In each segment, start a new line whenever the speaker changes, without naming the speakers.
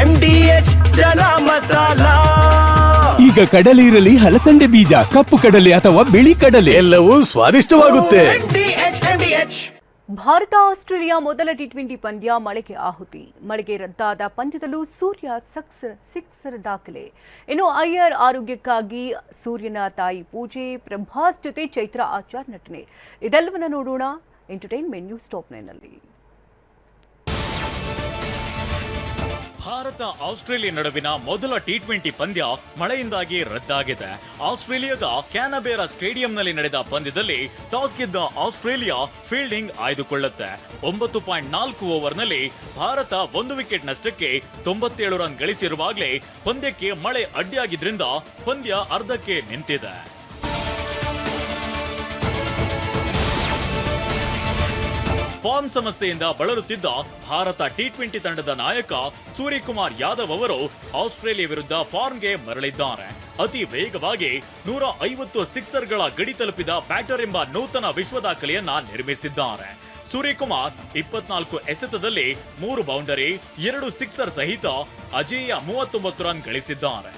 M D H chana masala.
ಈಗ ಕಡಲೆ ಇರಲಿ ಹಲಸಂಡೆ ಬೀಜ ಕಪ್ಪು ಕಡಲೆ ಅಥವಾ ಬಿಳಿ ಕಡಲೆ.
ಎಲ್ಲವೂ ಸ್ವಾದಿಷ್ಟವಾಗುತ್ತೆ.
M D M D H
Bharat Australia ಮೊದಲ ಟಿ ಟ್ವೆಂಟಿ ಪಂದ್ಯ ಮಳೆಗೆ ಆಹುತಿ. ಮಳೆಗೆ ರದ್ದಾದ ಪಂದ್ಯದಲ್ಲೂ ಸೂರ್ಯ ಸಕ್ಸರ್ ಸಿಕ್ಸರ್ ದಾಖಲೆ. ಇನ್ನು ಅಯ್ಯರ್ ಆರೋಗ್ಯಕ್ಕಾಗಿ ಸೂರ್ಯನ ತಾಯಿ ಪೂಜೆ ಪ್ರಭಾಸ್ ಜೊತೆ ಚೈತ್ರ ಆಚಾರ್ ನಟನೆ. ಇದೆಲ್ಲವನ್ನ ನೋಡೋಣ. ಎಂಟರ್ಟೈನ್ಮೆಂಟ್ ನ್ಯೂಸ್ ಟಾಪ್ ನೈನಲ್ಲಿ
ಭಾರತ ಆಸ್ಟ್ರೇಲಿಯಾ ನಡುವಿನ ಮೊದಲ ಟಿ ಟ್ವೆಂಟಿ ಪಂದ್ಯ ಮಳೆಯಿಂದಾಗಿ ರದ್ದಾಗಿದೆ. ಆಸ್ಟ್ರೇಲಿಯಾದ ಕ್ಯಾನಬೇರಾ ಸ್ಟೇಡಿಯಂನಲ್ಲಿ ನಡೆದ ಪಂದ್ಯದಲ್ಲಿ ಟಾಸ್ ಗೆದ್ದ ಆಸ್ಟ್ರೇಲಿಯಾ ಫೀಲ್ಡಿಂಗ್ ಆಯ್ದುಕೊಳ್ಳುತ್ತೆ. ಒಂಬತ್ತು ಪಾಯಿಂಟ್ ನಾಲ್ಕು ಓವರ್ನಲ್ಲಿ ಭಾರತ ಒಂದು ವಿಕೆಟ್ ನಷ್ಟಕ್ಕೆ ತೊಂಬತ್ತೇಳು ರನ್ ಗಳಿಸಿರುವಾಗಲೇ ಪಂದ್ಯಕ್ಕೆ ಮಳೆ ಅಡ್ಡಿಯಾಗಿದ್ರಿಂದ ಪಂದ್ಯ ಅರ್ಧಕ್ಕೆ ನಿಂತಿದೆ. ಫಾರ್ಮ್ ಸಮಸ್ಯೆಯಿಂದ ಬಳಲುತ್ತಿದ್ದ ಭಾರತ ಟಿ ಟ್ವೆಂಟಿ ತಂಡದ ನಾಯಕ ಸೂರ್ಯಕುಮಾರ್ ಯಾದವ್ ಅವರು ಆಸ್ಟ್ರೇಲಿಯಾ ವಿರುದ್ಧ ಫಾರ್ಮ್ಗೆ ಮರಳಿದ್ದಾರೆ. ಅತಿ ವೇಗವಾಗಿ ನೂರ ಐವತ್ತು ಸಿಕ್ಸರ್ಗಳ ಗಡಿ ತಲುಪಿದ ಬ್ಯಾಟರ್ ಎಂಬ ನೂತನ ವಿಶ್ವ ದಾಖಲೆಯನ್ನ ನಿರ್ಮಿಸಿದ್ದಾರೆ. ಸೂರ್ಯಕುಮಾರ್ ಇಪ್ಪತ್ನಾಲ್ಕು ಎಸೆತದಲ್ಲಿ ಮೂರು ಬೌಂಡರಿ, ಎರಡು ಸಿಕ್ಸರ್ ಸಹಿತ ಅಜೇಯ ಮೂವತ್ತೊಂಬತ್ತು ರನ್ ಗಳಿಸಿದ್ದಾರೆ.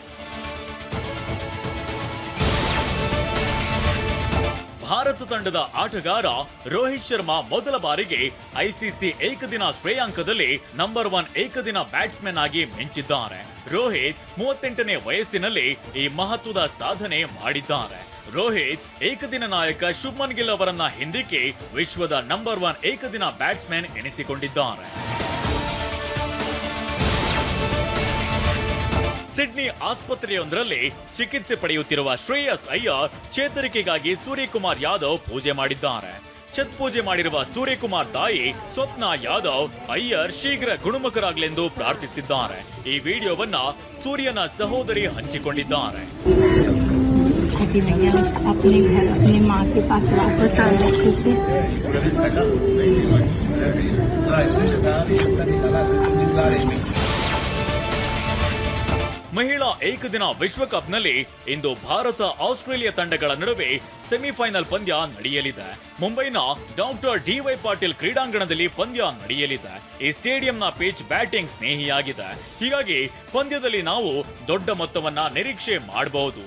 ಭಾರತ ತಂಡದ ಆಟಗಾರ ರೋಹಿತ್ ಶರ್ಮಾ ಮೊದಲ ಬಾರಿಗೆ ಐಸಿಸಿ ಏಕದಿನ ಶ್ರೇಯಾಂಕದಲ್ಲಿ ನಂಬರ್ ಒನ್ ಏಕದಿನ ಬ್ಯಾಟ್ಸ್ಮನ್ ಆಗಿ ಮಿಂಚಿದ್ದಾರೆ. ರೋಹಿತ್ ಮೂವತ್ತೆಂಟನೇ ವಯಸ್ಸಿನಲ್ಲಿ ಈ ಮಹತ್ವದ ಸಾಧನೆ ಮಾಡಿದ್ದಾರೆ. ರೋಹಿತ್ ಏಕದಿನ ನಾಯಕ ಶುಭ್ಮನ್ ಗಿಲ್ ಅವರನ್ನ ಹಿಂದಿಕ್ಕಿ ವಿಶ್ವದ ನಂಬರ್ ಒನ್ ಏಕದಿನ ಬ್ಯಾಟ್ಸ್ಮನ್ ಎನಿಸಿಕೊಂಡಿದ್ದಾರೆ. ಸಿಡ್ನಿ ಆಸ್ಪತ್ರೆಯೊಂದರಲ್ಲಿ ಚಿಕಿತ್ಸೆ ಪಡೆಯುತ್ತಿರುವ ಶ್ರೇಯಸ್ ಅಯ್ಯರ್ ಚೇತರಿಕೆಗಾಗಿ ಸೂರ್ಯಕುಮಾರ್ ಯಾದವ್ ಪೂಜೆ ಮಾಡಿದ್ದಾರೆ ಛತ್ ಪೂಜೆ ಮಾಡಿರುವ ಸೂರ್ಯಕುಮಾರ್ ತಾಯಿ ಸ್ವಪ್ನ ಯಾದವ್ ಅಯ್ಯರ್ ಶೀಘ್ರ ಗುಣಮುಖರಾಗಲೆಂದು ಪ್ರಾರ್ಥಿಸಿದ್ದಾರೆ ಈ ವಿಡಿಯೋವನ್ನ ಸೂರ್ಯನ ಸಹೋದರಿ ಹಂಚಿಕೊಂಡಿದ್ದಾರೆ
ताकि भैया अपने घर अपने माँ के पास वापस आए अच्छे से
ಮಹಿಳಾ ಏಕದಿನ ವಿಶ್ವಕಪ್ನಲ್ಲಿ ಇಂದು ಭಾರತ ಆಸ್ಟ್ರೇಲಿಯಾ ತಂಡಗಳ ನಡುವೆ ಸೆಮಿಫೈನಲ್ ಪಂದ್ಯ ನಡೆಯಲಿದೆ. ಮುಂಬೈನ ಡಾಕ್ಟರ್ ಡಿವೈ ಪಾಟೀಲ್ ಕ್ರೀಡಾಂಗಣದಲ್ಲಿ ಪಂದ್ಯ ನಡೆಯಲಿದೆ. ಈ ಸ್ಟೇಡಿಯಂನ ಪಿಚ್ ಬ್ಯಾಟಿಂಗ್ ಸ್ನೇಹಿಯಾಗಿದೆ. ಹೀಗಾಗಿ ಪಂದ್ಯದಲ್ಲಿ ನಾವು ದೊಡ್ಡ ಮೊತ್ತವನ್ನ ನಿರೀಕ್ಷೆ ಮಾಡಬಹುದು.